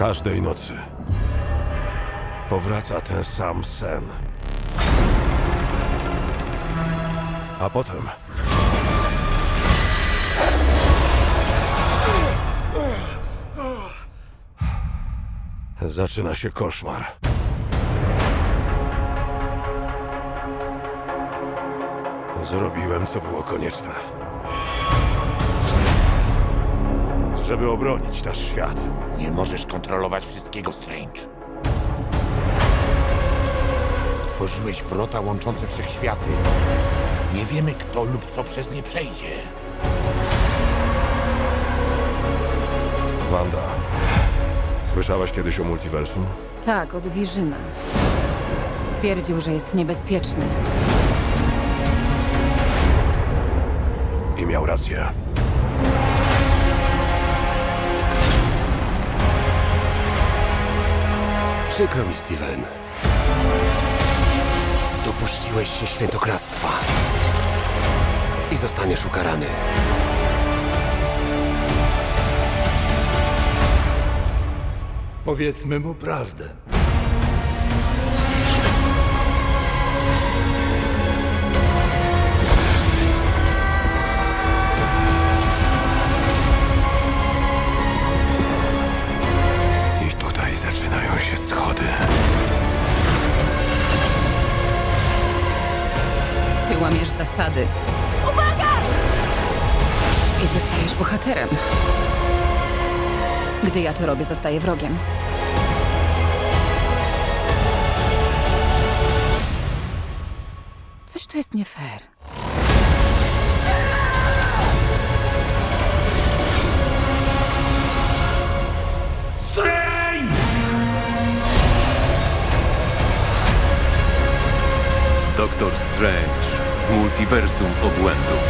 Każdej nocy powraca ten sam sen. A potem zaczyna się koszmar. Zrobiłem, co było konieczne. Żeby obronić nasz świat. Nie możesz kontrolować wszystkiego, Strange. Otworzyłeś wrota łączące wszechświaty. Nie wiemy, kto lub co przez nie przejdzie. Wanda, słyszałaś kiedyś o multiversum? Tak, od Wirzyna. Twierdził, że jest niebezpieczny. I miał rację. Przykro mi, Steven. Dopuściłeś się świętokradztwa. I zostaniesz ukarany. Powiedzmy mu prawdę. Łamiesz zasady. Uwaga! I zostajesz bohaterem. Gdy ja to robię, zostaję wrogiem. Coś tu jest nie fair. Doktor Strange multiversum obłędu.